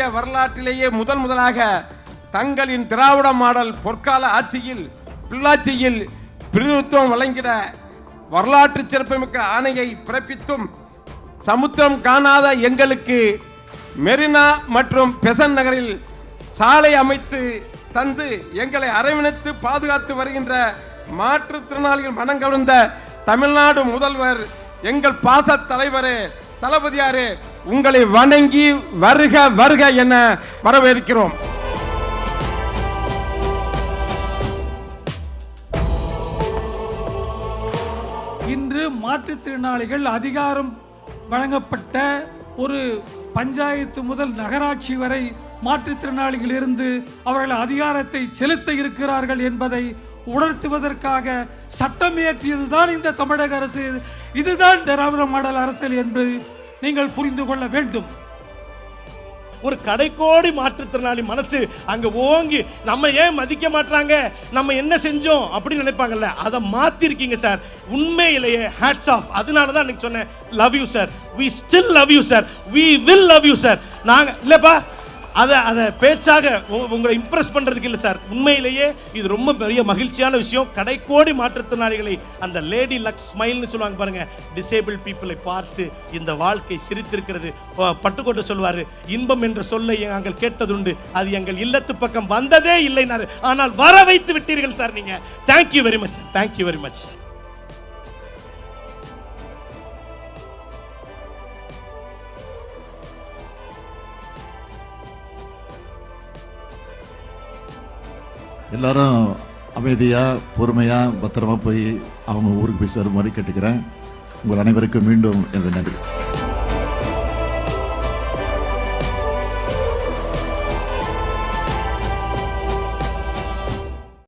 இந்திய வரலாற்றிலேயே முதல் முதலாக தங்களின் திராவிட மாடல் பொற்கால ஆட்சியில் பிள்ளாட்சியில் பிரதிநிதித்துவம் வழங்கிட வரலாற்று சிறப்புமிக்க ஆணையை பிறப்பித்தும் சமுத்திரம் காணாத எங்களுக்கு மெரினா மற்றும் பெசன் நகரில் சாலை அமைத்து தந்து எங்களை அரவணைத்து பாதுகாத்து வருகின்ற மாற்றுத்திறனாளிகள் மனங்கவர்ந்த தமிழ்நாடு முதல்வர் எங்கள் பாச தலைவரே தளபதியாரே உங்களை வணங்கி வருக வருக என வரவேற்கிறோம். இன்று மாற்றுத்திறனாளிகள் அதிகாரம் வழங்கப்பட்ட ஒரு பஞ்சாயத்து முதல் நகராட்சி வரை மாற்றுத்திறனாளிகள் இருந்து அவர்கள் அதிகாரத்தை செலுத்த இருக்கிறார்கள் என்பதை உணர்த்துவதற்காக சட்டம் இயற்றியதுதான் இந்த தமிழக அரசு. இதுதான் திராவிட மாடல் அரசியல் என்று நீங்கள் புரிந்து கொள்ள வேண்டும். ஒரு கடைக்கோடி மாற்றுத்திறனாளி மனசு அங்க ஓங்கி நம்ம ஏன் மதிக்க மாட்றாங்க? நம்ம என்ன செஞ்சோம்? அப்படின்னு நினைப்பாங்கல்ல. அதை மாத்திருக்கீங்க சார். உண்மையிலேயே ஹேட்ஸ் ஆஃப் அதனால தான் சொன்னேன் love you sir we still love you sir we will love you sir நாங்க இல்லப்பா அதை அதை பேச்சாக உ- உங்களை இம்ப்ரெஸ் பண்ணுறதுக்கு இல்லை சார் உண்மையிலேயே இது ரொம்ப பெரிய மகிழ்ச்சியான விஷயம். கடைக்கோடி மாற்றுத்திறனாளிகளை அந்த லேடி லக் ஸ்மைல்னு சொல்லுவாங்க பாருங்க. டிசேபிள் பீப்புளை பார்த்து இந்த வாழ்க்கை சிரித்திருக்கிறது. அஹ் பட்டுக்கோட்டை சொல்வார். இன்பம் என்ற சொல்லை நாங்கள் கேட்டதுண்டு. அது எங்கள் இல்லத்து பக்கம் வந்ததே இல்லைனாரு. ஆனால் வர வைத்து விட்டீர்கள் சார் நீங்கள் thank you very much thank you very much எல்லாரும் அமைதியாக பொறுமையாக பத்திரமா போய் அவங்க ஊருக்கு போய் சேருமாறு கேட்டுக்கிறேன். உங்கள் அனைவருக்கும் மீண்டும் என்னுடைய நன்றி.